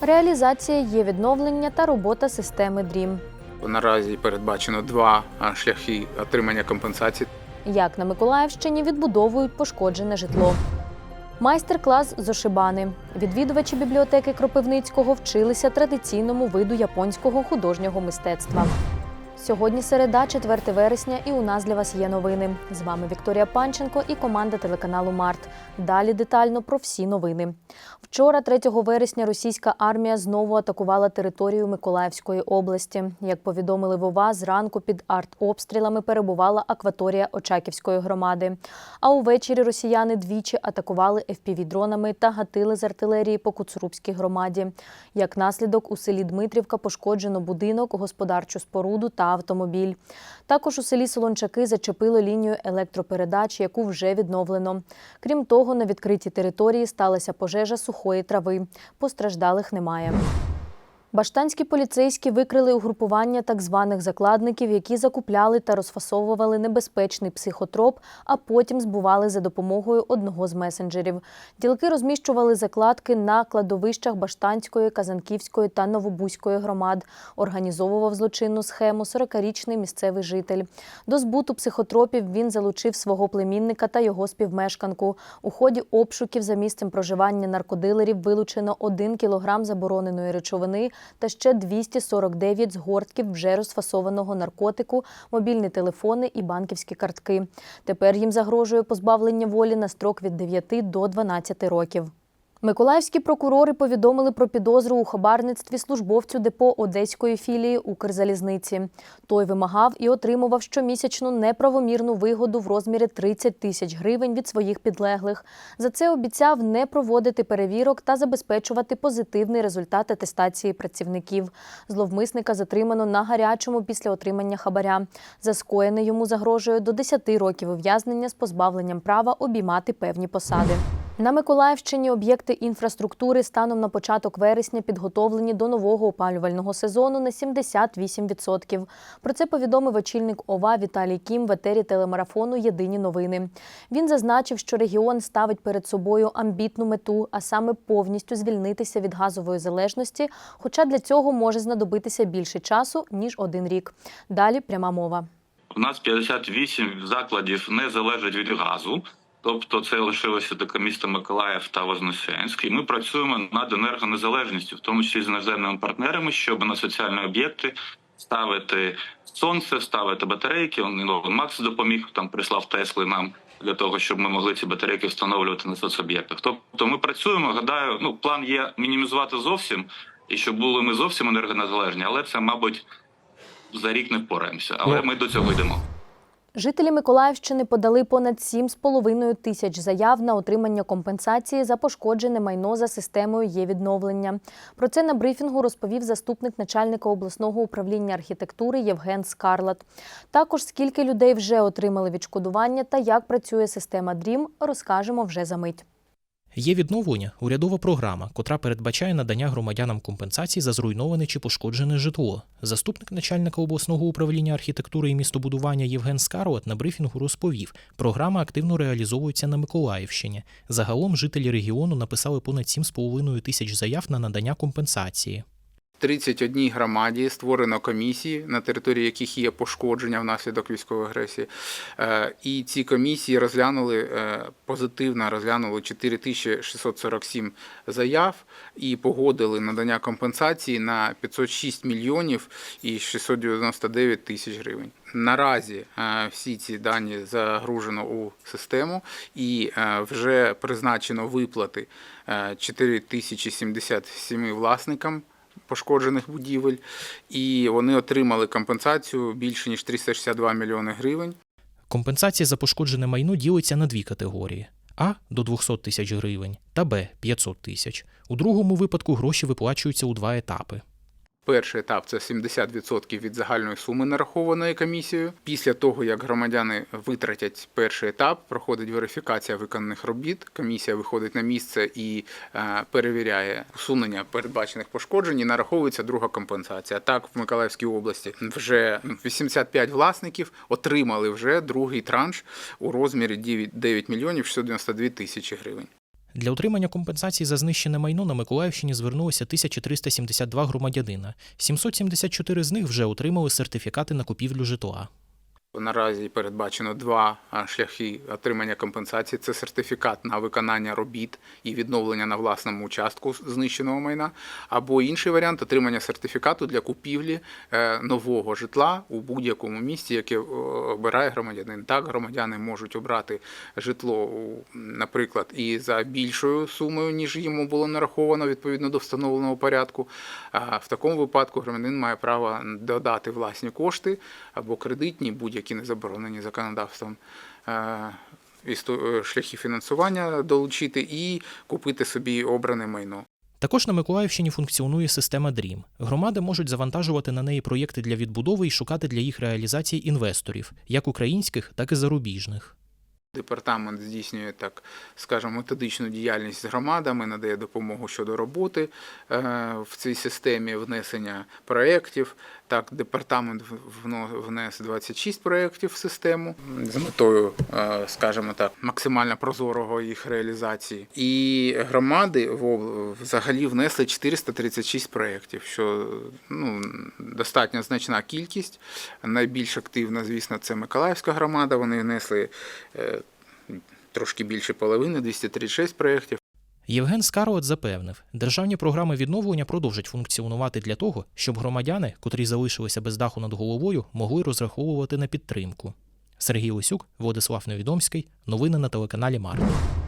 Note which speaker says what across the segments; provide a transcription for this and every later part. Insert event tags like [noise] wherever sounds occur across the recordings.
Speaker 1: Реалізація є відновлення та робота системи DREAM.
Speaker 2: Наразі передбачено два шляхи отримання компенсації.
Speaker 1: Як на Миколаївщині відбудовують пошкоджене житло. Майстер-клас з ошибани. Відвідувачі бібліотеки Кропивницького вчилися традиційному виду японського художнього мистецтва. Сьогодні середа, 4 вересня, і у нас для вас є новини. З вами Вікторія Панченко і команда телеканалу Март. Далі детально про всі новини. Вчора, 3 вересня, російська армія знову атакувала територію Миколаївської області. Як повідомили ВОВА, зранку під артобстрілами перебувала акваторія Очаківської громади. А увечері росіяни двічі атакували FPV-дронами та гатили з артилерії по Куцурубській громаді. Як наслідок, у селі Дмитрівка пошкоджено будинок, господарчу споруду та автомобіль. Також у селі Солончаки зачепило лінію електропередач, яку вже відновлено. Крім того, на відкритій території сталася пожежа сухої трави. Постраждалих немає. Баштанські поліцейські викрили угрупування так званих закладників, які закупляли та розфасовували небезпечний психотроп, а потім збували за допомогою одного з месенджерів. Ділки розміщували закладки на кладовищах Баштанської, Казанківської та Новобузької громад. Організовував злочинну схему 40-річний місцевий житель. До збуту психотропів він залучив свого племінника та його співмешканку. У ході обшуків за місцем проживання наркодилерів вилучено 1 кілограм забороненої речовини та ще 249 згортків вже розфасованого наркотику, мобільні телефони і банківські картки. Тепер їм загрожує позбавлення волі на строк від 9 до 12 років. Миколаївські прокурори повідомили про підозру у хабарництві службовцю депо одеської філії Укрзалізниці. Той вимагав і отримував щомісячну неправомірну вигоду в розмірі 30 тисяч гривень від своїх підлеглих. За це обіцяв не проводити перевірок та забезпечувати позитивний результат атестації працівників. Зловмисника затримано на гарячому після отримання хабаря. За скоєне йому загрожує до 10 років ув'язнення з позбавленням права обіймати певні посади. На Миколаївщині об'єкти інфраструктури станом на початок вересня підготовлені до нового опалювального сезону на 78%. Про це повідомив очільник ОВА Віталій Кім в етері телемарафону Єдині новини. Він зазначив, що регіон ставить перед собою амбітну мету, а саме повністю звільнитися від газової залежності. Хоча для цього може знадобитися більше часу ніж один рік. Далі пряма мова.
Speaker 3: У нас 58 закладів не залежать від газу. Тобто це лишилося таке місто Миколаїв та Вознесенськ. І ми працюємо над енергонезалежністю, в тому числі з іноземними партнерами, щоб на соціальні об'єкти ставити сонце, ставити батарейки. Ілон Макс допоміг там, прислав Тесли нам для того, щоб ми могли ці батарейки встановлювати на соцоб'єктах. Тобто ми працюємо. Гадаю, ну план є мінімізувати зовсім, і щоб були ми зовсім енергонезалежні, але це, мабуть, за рік не впораємося. Але ми до цього йдемо.
Speaker 1: Жителі Миколаївщини подали понад 7,5 тисяч заяв на отримання компенсації за пошкоджене майно за системою є відновлення. Про це на брифінгу розповів заступник начальника обласного управління архітектури Євген Скарлат. Також скільки людей вже отримали відшкодування та як працює система ДРІМ, розкажемо вже за мить.
Speaker 4: Є відновлення урядова програма, котра передбачає надання громадянам компенсацій за зруйноване чи пошкоджене житло. Заступник начальника обласного управління архітектури і містобудування Євген Скарлет на брифінгу розповів, програма активно реалізовується на Миколаївщині. Загалом жителі регіону написали понад 7,5 тисяч заяв на надання компенсації.
Speaker 2: 31 громаді створено комісії, на території яких є пошкодження внаслідок військової агресії. Е, І ці комісії розглянули е, позитивно розглянули 4647 заяв і погодили надання компенсації на 506 мільйонів і 699 тисяч гривень. Наразі е, всі ці дані загружено у систему і вже призначено виплати е, 4077 власникам пошкоджених будівель, і вони отримали компенсацію більше ніж 362 мільйони гривень.
Speaker 4: Компенсація за пошкоджене майно ділиться на дві категорії: А до 200 тисяч гривень та Б 500 тисяч. У другому випадку гроші виплачуються у два етапи.
Speaker 2: Перший етап це 70% від загальної суми нарахованої комісією. Після того, як громадяни витратять перший етап, проходить верифікація виконаних робіт. Комісія виходить на місце і е, перевіряє усунення передбачених пошкоджень. і Нараховується друга компенсація. Так, в Миколаївській області вже 85 власників отримали вже другий транш у розмірі 9 мільйонів 692 тисячі гривень.
Speaker 4: Для отримання компенсації за знищене майно на Миколаївщині звернулося 1372 громадянина. 774 з них вже отримали сертифікати на купівлю житла.
Speaker 2: Наразі передбачено два шляхи отримання компенсації: це сертифікат на виконання робіт і відновлення на власному участку знищеного майна, або інший варіант отримання сертифікату для купівлі е, нового житла у будь-якому місті, яке обирає громадянин. Так, громадяни можуть обрати житло, наприклад, і за більшою сумою, ніж йому було нараховано відповідно до встановленого порядку. В такому випадку громадянин має право додати власні кошти або кредитні, будь-які не заборонені законодавством. е, е, Шляхи фінансування долучити і купити собі обране майно.
Speaker 4: Також на Миколаївщині функціонує система DREAM. Громади можуть завантажувати на неї проєкти для відбудови і шукати для їх реалізації інвесторів, як українських, так і зарубіжних.
Speaker 2: Департамент здійснює так, скажімо, методичну діяльність з громадами, надає допомогу щодо роботи е, в цій системі внесення проєктів. Так, департамент вно- внес 26 проєктів в систему з метою, е, скажімо так, максимально прозорого їх реалізації. І громади взагалі внесли 436 проєктів, що ну, достатньо значна кількість. Найбільш активна, звісно, це Миколаївська громада. Вони внесли е, трошки більше половини, 236 проєктів.
Speaker 4: Євген Скарот запевнив, державні програми відновлення продовжать функціонувати для того, щоб громадяни, котрі залишилися без даху над головою, могли розраховувати на підтримку. Сергій Лисюк, Владислав Невідомський. Новини на телеканалі Марк.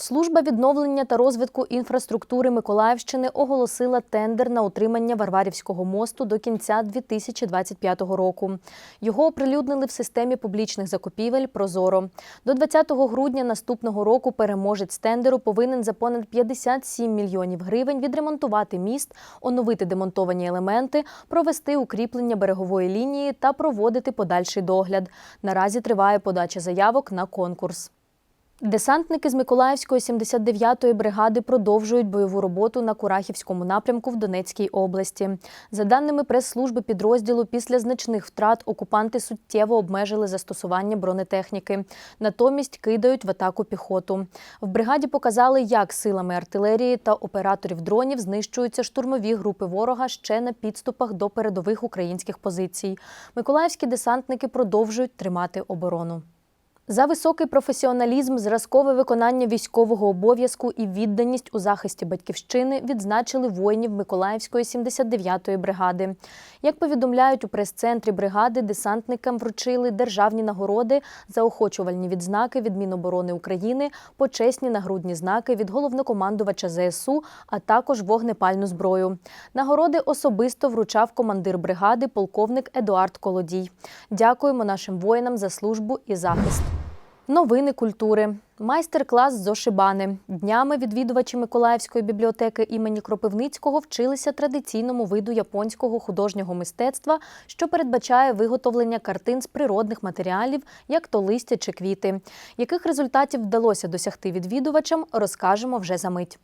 Speaker 1: Служба відновлення та розвитку інфраструктури Миколаївщини оголосила тендер на утримання Варварівського мосту до кінця 2025 року. Його оприлюднили в системі публічних закупівель Прозоро. До 20 грудня наступного року переможець тендеру повинен за понад 57 мільйонів гривень відремонтувати міст, оновити демонтовані елементи, провести укріплення берегової лінії та проводити подальший догляд. Наразі триває подача заявок на конкурс. Десантники з Миколаївської 79-ї бригади продовжують бойову роботу на Курахівському напрямку в Донецькій області. За даними прес-служби підрозділу, після значних втрат окупанти суттєво обмежили застосування бронетехніки. Натомість кидають в атаку піхоту. В бригаді показали, як силами артилерії та операторів дронів знищуються штурмові групи ворога ще на підступах до передових українських позицій. Миколаївські десантники продовжують тримати оборону. За високий професіоналізм, зразкове виконання військового обов'язку і відданість у захисті батьківщини відзначили воїнів Миколаївської 79-ї бригади. Як повідомляють у прес-центрі бригади, десантникам вручили державні нагороди, заохочувальні відзнаки від Міноборони України, почесні нагрудні знаки від головнокомандувача ЗСУ, а також вогнепальну зброю. Нагороди особисто вручав командир бригади, полковник Едуард Колодій. Дякуємо нашим воїнам за службу і захист. Новини культури. Майстер-клас з ошибани. Днями відвідувачі Миколаївської бібліотеки імені Кропивницького вчилися традиційному виду японського художнього мистецтва, що передбачає виготовлення картин з природних матеріалів, як то листя чи квіти. Яких результатів вдалося досягти відвідувачам, розкажемо вже за мить.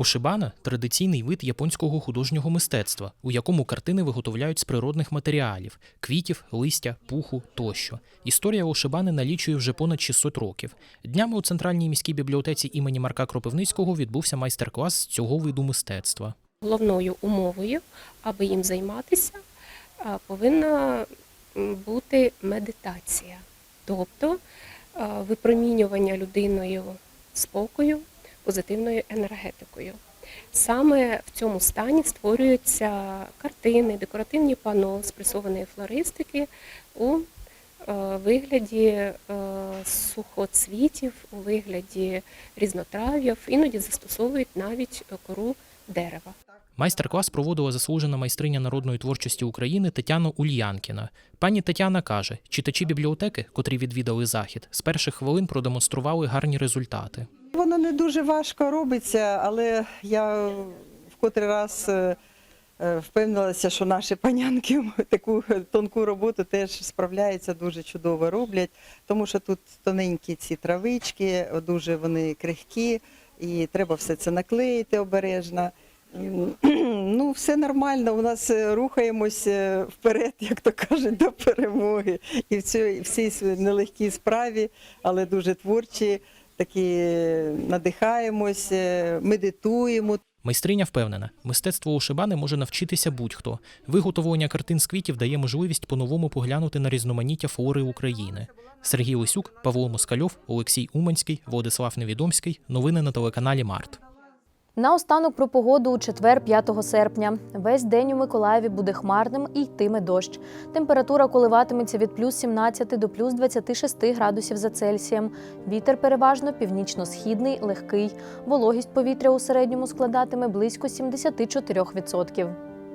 Speaker 4: Ошибана традиційний вид японського художнього мистецтва, у якому картини виготовляють з природних матеріалів квітів, листя, пуху тощо. Історія Ошибани налічує вже понад 600 років. Днями у центральній міській бібліотеці імені Марка Кропивницького відбувся майстер-клас з цього виду мистецтва.
Speaker 5: Головною умовою, аби їм займатися, повинна бути медитація, тобто випромінювання людиною спокою, позитивною енергетикою. Саме в цьому стані створюються картини, декоративні пано спресованої флористики у е, вигляді е, сухоцвітів, у вигляді різнотрав'їв, іноді застосовують навіть кору дерева.
Speaker 4: Майстер-клас проводила заслужена майстриня народної творчості України Тетяна Ульянкіна. Пані Тетяна каже, читачі бібліотеки, котрі відвідали захід, з перших хвилин продемонстрували гарні результати.
Speaker 6: Воно не дуже важко робиться, але я в котрий раз е, е, впевнилася, що наші панянки [laughs] таку тонку роботу теж справляються, дуже чудово роблять, тому що тут тоненькі ці травички, дуже вони крихкі, і треба все це наклеїти обережно. Ну, все нормально. У нас е, рухаємось е, вперед, [laughs] як то кажуть, до перемоги. І в цій нелегкій справі, але дуже творчі, такі надихаємось, е, медитуємо.
Speaker 4: Майстриня впевнена, мистецтво ушибани може навчитися будь-хто. Виготовлення картин з квітів дає можливість по-новому поглянути на різноманіття флори України. Сергій Лисюк, Павло Москальов, Олексій Уманський, Владислав Невідомський. Новини на телеканалі Март.
Speaker 1: Наостанок про погоду у четвер, 5 серпня. Весь день у Миколаєві буде хмарним і йтиме дощ. Температура коливатиметься від плюс 17 до плюс 26 градусів за Цельсієм. Вітер переважно північно-східний, легкий. Вологість повітря у середньому складатиме близько 74%.